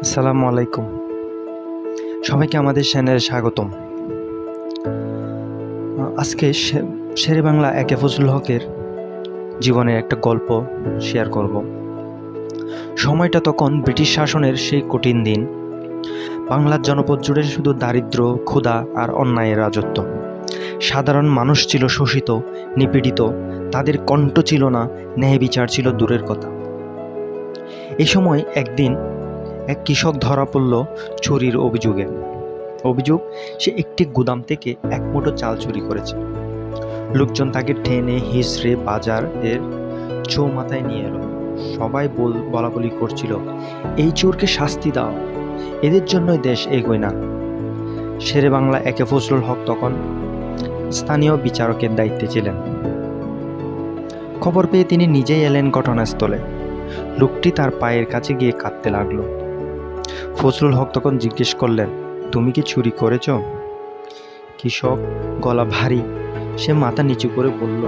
আসসালামু আলাইকুম। সবাইকে আমাদের চ্যানেলে স্বাগতম। আজকে শেরে বাংলা একে ফজলুল হকের জীবনের একটা গল্প শেয়ার করব। সময়টা তখন ব্রিটিশ শাসনের সেই কঠিন দিন। বাংলার জনপদ জুড়ে শুধু দারিদ্র্য ক্ষুধা আর অন্যায়ের রাজত্ব। সাধারণ মানুষ ছিল শোষিত, নিপীড়িত, তাদের কণ্ঠ ছিল না, ন্যায় বিচার ছিল দূরের কথা। এ সময় একদিন এক কৃষক ধরা পড়ল চুরির অভিযোগে। অভিযোগ, সে একটি গুদাম থেকে এক মুঠো চাল চুরি করেছে। লোকজন তাকে টেনে হিসড়ে বাজার এর চৌমাথায় নিয়ে এলো। সবাই বল বলা বলি করছিল, এই চোরকে শাস্তি দাও। এদের জন্যই দেশ এগোয় না। শেরে বাংলা একে ফজলুল হক তখন স্থানীয় বিচারকের দায়িত্বে ছিলেন। খবর পেয়ে তিনি নিজেই এলেন ঘটনাস্থলে। লোকটি তার পায়ের কাছে গিয়ে কাঁদতে লাগল। ফজলুল হক তখন জিজ্ঞেস করলেন, তুমি কি চুরি করেছ? কৃষক, গলা ভারী, সে মাথা নিচু করে বলল,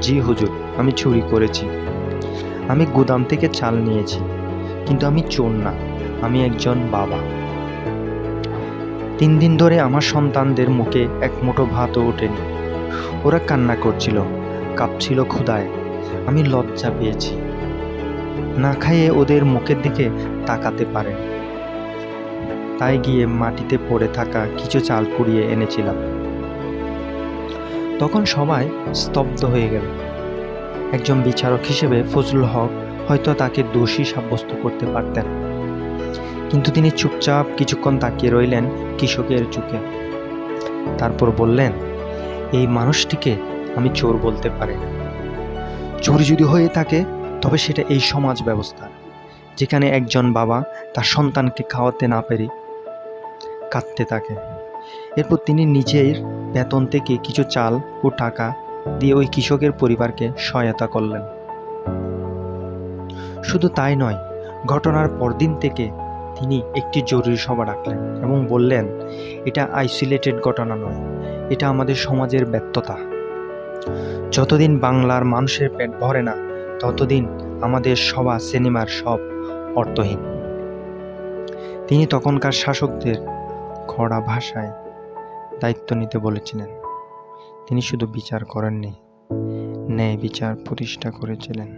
জি হুজুর, আমি চুরি করেছি। আমি গুদাম থেকে চাল নিয়েছি, কিন্তু আমি চোর না, আমি একজন বাবা। তিন দিন ধরে আমার সন্তানদের মুখে এক মুঠো ভাতও ওঠেনি। ওরা কান্না করছিল, কাঁপছিল ক্ষুধায়। আমি লজ্জা পেয়েছি। না খাইয়ে ওদের মুখের দিকে তাকাতে পারে। তাই গিয়ে মাটিতে পড়ে থাকা কিছু চাল কুড়িয়ে এনেছিলাম। তখন সবাই স্তব্ধ হয়ে গেল। একজন বিচারক হিসেবে ফজলুল হক হয়তো তাকে দোষী সাব্যস্ত করতে পারতেন। কিন্তু তিনি চুপচাপ কিছুক্ষণ তাকিয়ে রইলেন কৃষকের চোখে। তারপর বললেন, এই মানুষটিকে আমি চোর বলতে পারি চোর যদি হয়ে থাকে তবে সেটা এই সমাজ ব্যবস্থা, যেখানে একজন বাবা তার সন্তানকে খাওয়াতে না পেরে কাঁদতে থাকে। এরপর তিনি নিজের বেতন থেকে কিছু চাল ও টাকা দিয়ে ওই কৃষকের পরিবারকে সহায়তা করলেন। শুধু তাই নয়, ঘটনার পরদিন থেকে তিনি একটি জরুরি সভা ডাকলেন এবং বললেন, এটা আইসোলেটেড ঘটনা নয়, এটা আমাদের সমাজের ব্যর্থতা। যতদিন বাংলার মানুষের পেট ভরে না ততদিন আমাদের সভা সিনেমার সব অর্থহীন। তিনি তখনকার শাসকদের খড়া ভাষায় দায়িত্ব নিতে বলেছিলেন। তিনি শুধু বিচার করেননি, ন্যায় বিচার প্রতিষ্ঠা করেছিলেন।